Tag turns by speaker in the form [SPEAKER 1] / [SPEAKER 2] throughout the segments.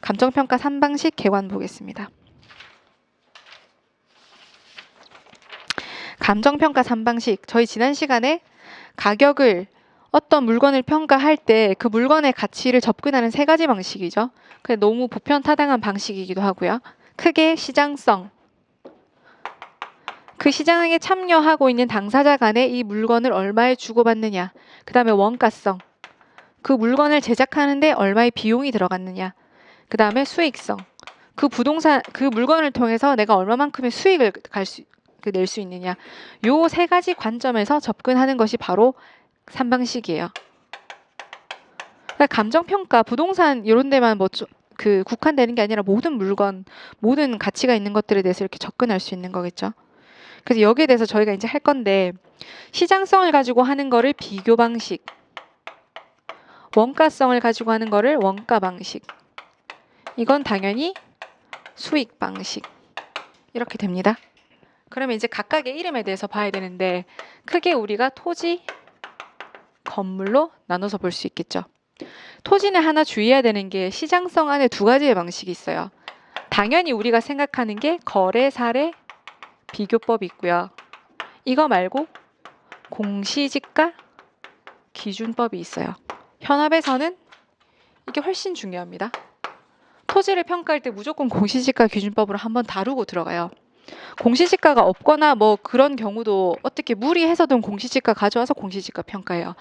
[SPEAKER 1] 감정평가 3방식 개관 보겠습니다. 감정평가 3방식. 저희 지난 시간에 가격을 어떤 물건을 평가할 때 그 물건의 가치를 접근하는 세 가지 방식이죠. 근데 너무 보편 타당한 방식이기도 하고요. 크게 시장성. 그 시장에 참여하고 있는 당사자 간에 이 물건을 얼마에 주고받느냐. 그 다음에 원가성. 그 물건을 제작하는데 얼마의 비용이 들어갔느냐. 그 다음에 수익성. 그 부동산, 그 물건을 통해서 내가 얼마만큼의 수익을 갈 수, 그 낼 수 있느냐. 요 세 가지 관점에서 접근하는 것이 바로 3방식이에요. 그러니까 감정평가, 부동산 이런 데만 뭐 그 국한되는 게 아니라 모든 물건, 모든 가치가 있는 것들에 대해서 이렇게 접근할 수 있는 거겠죠. 그래서 여기에 대해서 저희가 이제 할 건데 시장성을 가지고 하는 거를 비교 방식, 원가성을 가지고 하는 거를 원가 방식. 이건 당연히 수익 방식. 이렇게 됩니다. 그러면 이제 각각의 이름에 대해서 봐야 되는데 크게 우리가 토지, 건물로 나눠서 볼 수 있겠죠. 토지는 하나 주의해야 되는 게 시장성 안에 두 가지의 방식이 있어요. 당연히 우리가 생각하는 게 거래 사례 비교법이 있고요. 이거 말고 공시지가 기준법이 있어요. 현업에서는 이게 훨씬 중요합니다. 토지를 평가할 때 무조건 공시지가 기준법으로 한번 다루고 들어가요. 공시지가가 없거나 뭐 그런 경우도 어떻게 무리해서든 공시지가 가져와서 공시지가 평가해요.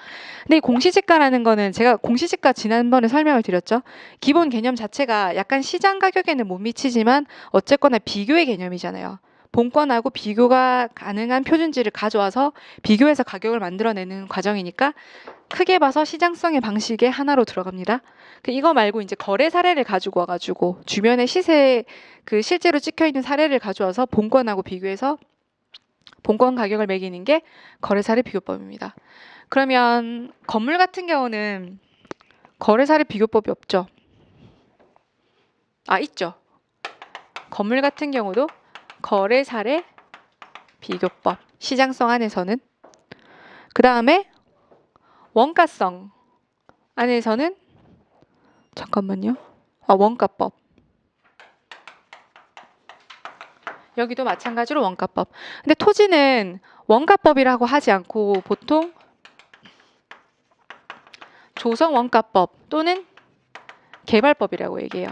[SPEAKER 1] 근데 이 공시지가라는 거는 제가 공시지가 지난번에 설명을 드렸죠. 기본 개념 자체가 약간 시장 가격에는 못 미치지만 어쨌거나 비교의 개념이잖아요. 본권하고 비교가 가능한 표준지를 가져와서 비교해서 가격을 만들어내는 과정이니까 크게 봐서 시장성의 방식의 하나로 들어갑니다. 그 이거 말고 이제 거래 사례를 가지고 와가지고 주변의 시세 그 실제로 찍혀 있는 사례를 가져와서 본권하고 비교해서 본권 가격을 매기는 게 거래 사례 비교법입니다. 그러면 건물 같은 경우는 거래 사례 비교법이 없죠. 아 있죠. 건물 같은 경우도 거래 사례 비교법 시장성 안에서는 그 다음에 원가성 안에서는 잠깐만요. 아 원가법 여기도 마찬가지로 원가법. 근데 토지는 원가법이라고 하지 않고 보통 조성 원가법 또는 개발법이라고 얘기해요.